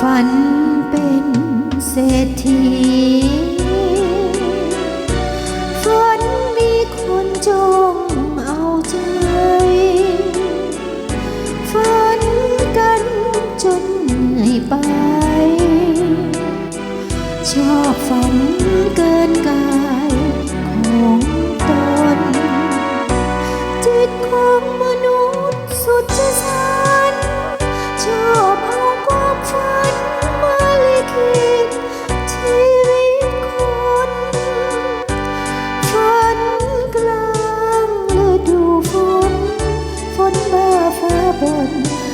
ฝันเป็นเศรษฐีฝันมีคนจงเอาใจฝันกันจนเหนื่อยไป ชอบฝันเกินกายของ นเบอร์ฟ้าบน